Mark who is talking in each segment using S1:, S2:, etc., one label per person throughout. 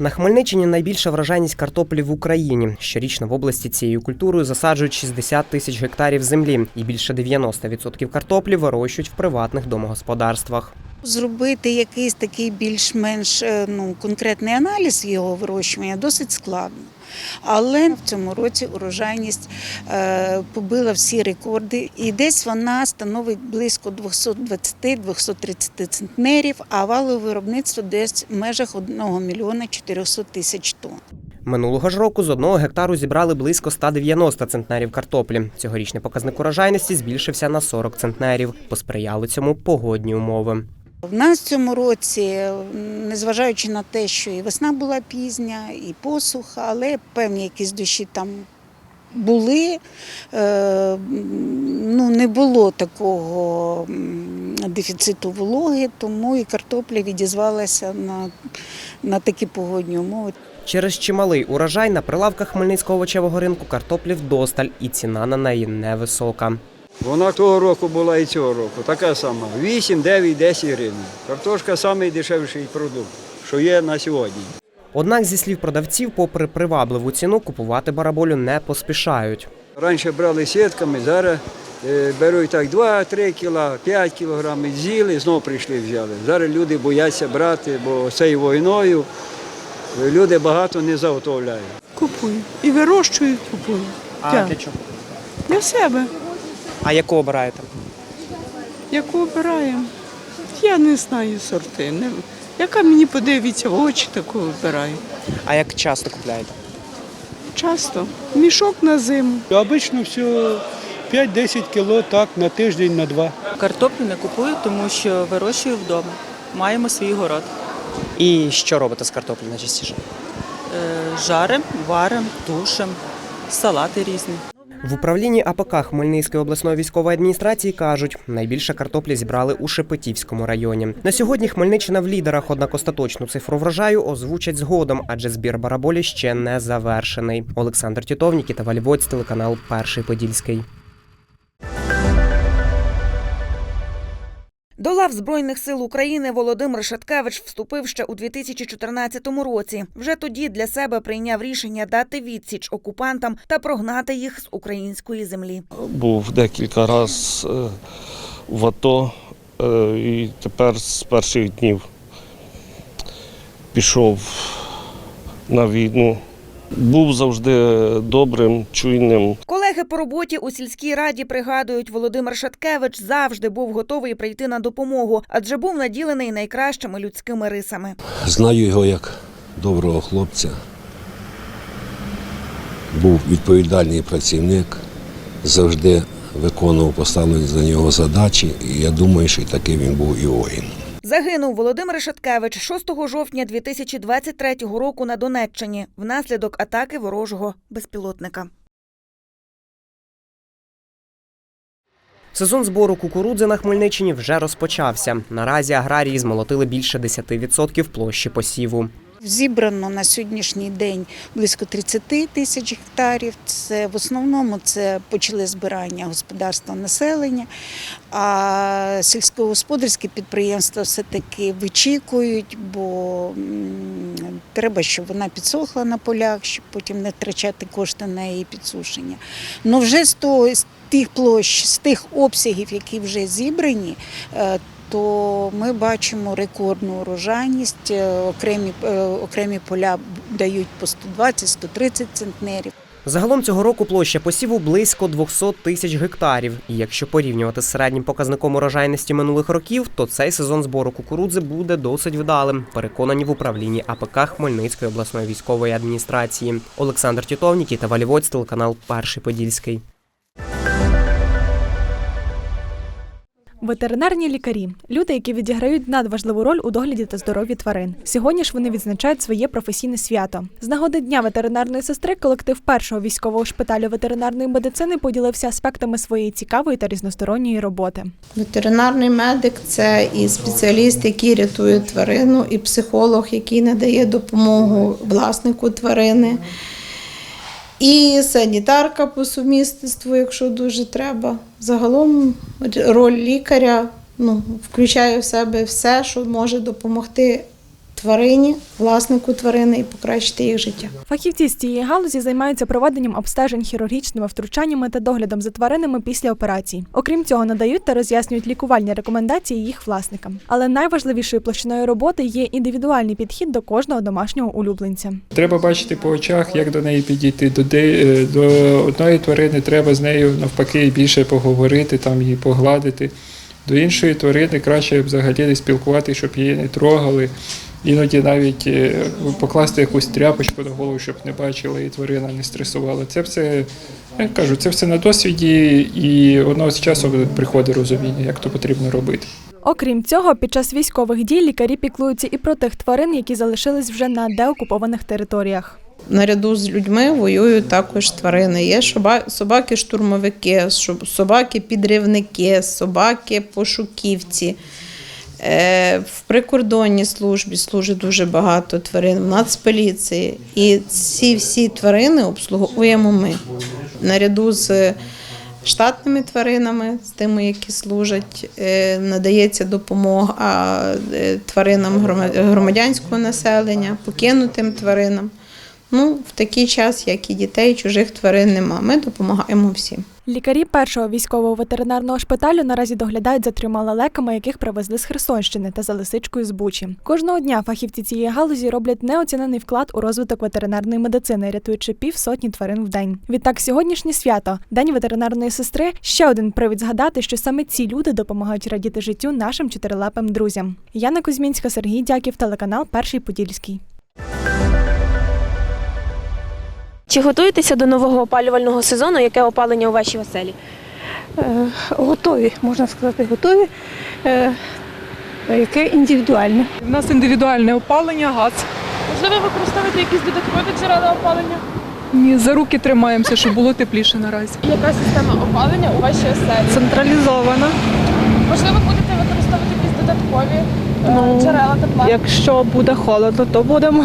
S1: На Хмельниччині найбільша вражайність картоплі в Україні. Щорічно в області цією культурою засаджують 60 тисяч гектарів землі, і більше 90% картоплі вирощують в приватних домогосподарствах.
S2: Зробити якийсь такий більш-менш е, ну, конкретний аналіз його вирощування досить складно. Але в цьому році урожайність е, побила всі рекорди, і десь вона становить близько 220-230 центнерів, а валове виробництво десь в межах 1 мільйона 400 тисяч тонн.
S1: Минулого ж року з одного гектару зібрали близько 190 центнерів картоплі. Цьогорічний показник урожайності збільшився на 40 центнерів. Посприяли цьому погодні умови.
S2: В нас в цьому році, незважаючи на те, що і весна була пізня, і посуха, але певні якісь дощі там були. Е, Ну, не було такого дефіциту вологи, тому і картопля відізвалася на, на такі погодні умови.
S1: Через чималий урожай на прилавках Хмельницького овочевого ринку картоплі вдосталь, і ціна на неї невисока.
S3: Вона того року була і цього року, така сама. 8, 9, 10 гривень. Картошка найдешевший продукт, що є на сьогодні.
S1: Однак, зі слів продавців, попри привабливу ціну, купувати бараболю не поспішають.
S3: Раніше брали сітками, зараз е, беруть так 2-3 кіла, 5 кілограмів, з'їли, знову прийшли взяли. Зараз люди бояться брати, бо цією війною е, люди багато не заготовляють.
S4: Купую. І вирощую, купую.
S1: А для чого?
S4: Для себе.
S1: А яку обираєте?
S4: Яку обираємо? Я не знаю сорти. Не... Яка мені подивиться в очі, таку вибираю.
S1: А як часто купляєте?
S4: Часто. Мішок на зиму.
S5: Обично все 5-10 кіло так на тиждень, на два.
S6: Картоплю не купую, тому що вирощую вдома. Маємо свій город.
S1: І що робите з картоплі найчастіше?
S6: Е, Жарим, варим, тушим, салати різні.
S1: В управлінні АПК Хмельницької обласної військової адміністрації кажуть, найбільше картоплі зібрали у Шепетівському районі. На сьогодні Хмельниччина в лідерах, однак остаточну цифру врожаю озвучать згодом, адже збір бараболі ще не завершений. Олександр Тітов, Нікіта Вальвоць, телеканал Перший Подільський.
S7: До лав Збройних сил України Володимир Шаткевич вступив ще у 2014 році. Вже тоді для себе прийняв рішення дати відсіч окупантам та прогнати їх з української землі.
S8: був декілька разів в АТО е, і тепер з перших днів пішов на війну. Був завжди добрим, чуйним,
S7: Колеги по роботі у сільській раді пригадують, Володимир Шаткевич завжди був готовий прийти на допомогу, адже був наділений найкращими людськими рисами.
S9: Знаю його як доброго хлопця. Був відповідальний працівник, завжди виконував поставлені за нього задачі, і я думаю, що і такий він був і воїном.
S7: Загинув Володимир Шаткевич 6 жовтня 2023 року на Донеччині внаслідок атаки ворожого безпілотника.
S1: Сезон збору кукурудзи на Хмельниччині вже розпочався. Наразі аграрії змолотили більше 10% площі посіву.
S2: Зібрано на сьогоднішній день близько 30 тисяч гектарів. Це в основному це почали збирання господарства населення, а сільськогосподарські підприємства все-таки вичікують, бо треба, щоб вона підсохла на полях, щоб потім не втрачати кошти на її підсушення. Ну вже з того з тих площ, з тих обсягів, які вже зібрані. е, то ми бачимо рекордну урожайність. Е, Окремі, е, окремі поля дають по 120-130 центнерів.
S1: Загалом цього року площа посіву близько 200 тисяч гектарів. І якщо порівнювати з середнім показником урожайності минулих років, то цей сезон збору кукурудзи буде досить вдалим. Переконані в управлінні АПК Хмельницької обласної військової адміністрації. Олександр Тітов, та Валівоць, телеканал Перший Подільський.
S10: Ветеринарні лікарі люди, які відіграють надважливу роль у догляді та здоров'ї тварин. Сьогодні ж вони відзначають своє професійне свято. З нагоди дня ветеринарної сестри колектив першого військового шпиталю ветеринарної медицини поділився аспектами своєї цікавої та різносторонньої роботи.
S11: Ветеринарний медик це і спеціаліст, який рятує тварину, і психолог, який надає допомогу власнику тварини, і санітарка по сумісництву, якщо дуже треба. Загалом роль лікаря ну, включає в себе все, що може допомогти тварині, власнику тварини і покращити їх життя.
S10: Фахівці з цієї галузі займаються проведенням обстежень хірургічними втручаннями та доглядом за тваринами після операцій. Окрім цього, надають та роз'яснюють лікувальні рекомендації їх власникам. Але найважливішою площиною роботи є індивідуальний підхід до кожного домашнього улюбленця.
S12: Треба бачити по очах, як до неї підійти. До, де, е, до одної тварини треба з нею навпаки більше поговорити, там її погладити. До іншої тварини краще взагалі не спілкуватися, щоб її не трогали. Іноді навіть е, покласти якусь тряпочку на голову, щоб не бачила і тварина не стресувала. Це все, я кажу, це все на досвіді, і воно з часом приходить розуміння, як то потрібно робити.
S10: Окрім цього, під час військових дій лікарі піклуються і про тих тварин, які залишились вже на деокупованих територіях.
S11: Наряду з людьми воюють також тварини. Є собаки-штурмовики, собаки-підривники, собаки-пошуківці. Е, В прикордонній службі служить дуже багато тварин, в нацполіції. І ці всі тварини обслуговуємо ми. Наряду з штатними тваринами, з тими, які служать, е, надається допомога е, тваринам громадянського населення, покинутим тваринам. Ну, в такий час, як і дітей, чужих тварин нема. Ми допомагаємо всім.
S10: Лікарі першого військового ветеринарного шпиталю наразі доглядають за трьома лелеками, яких привезли з Херсонщини та за лисичкою з Бучі. Кожного дня фахівці цієї галузі роблять неоцінений вклад у розвиток ветеринарної медицини, рятуючи півсотні тварин в день. Відтак, сьогоднішнє свято, день ветеринарної сестри, ще один привід згадати, що саме ці люди допомагають радіти життю нашим чотирилапим друзям. Яна Кузьмінська, Сергій Дяків, телеканал Перший Подільський.
S13: Чи готуєтеся до нового опалювального сезону? Яке опалення у вашій оселі?
S14: Е, готові, можна сказати, готові, е, яке індивідуальне.
S6: У нас індивідуальне опалення, газ. Можливо, використовуєте якісь додаткові джерела опалення? Ні, за руки тримаємося, щоб було тепліше наразі.
S14: Яка система опалення у вашій оселі?
S6: Централізована.
S14: Можливо, будете використовувати якісь додаткові
S6: Ну,
S14: джерела тепла?
S6: Якщо буде холодно, то будемо,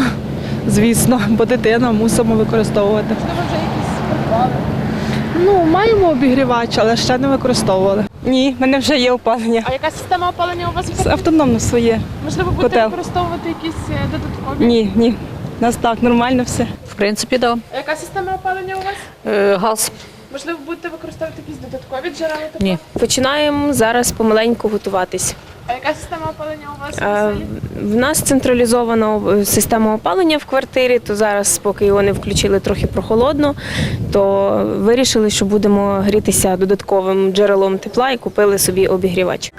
S6: звісно, бо дитина мусимо використовувати.
S14: Можливо, вже якісь придбали?
S6: Ну, маємо обігрівач, але ще не використовували. Ні, в мене вже є опалення.
S14: А яка система опалення у вас?
S6: Це Автономно своє.
S14: Можливо, будете
S6: котел.
S14: використовувати якісь е, додаткові?
S6: Ні, ні. У нас так, нормально все.
S15: В принципі, да.
S14: А яка система опалення у вас?
S15: Е, газ.
S14: Можливо, будете використовувати якісь додаткові джерела тепла?
S15: Ні.
S13: Починаємо зараз помаленьку готуватись.
S14: А яка система опалення у вас? в
S13: Е. В нас централізована система опалення в квартирі, то зараз, поки його не включили трохи прохолодно, то вирішили, що будемо грітися додатковим джерелом тепла і купили собі обігрівач.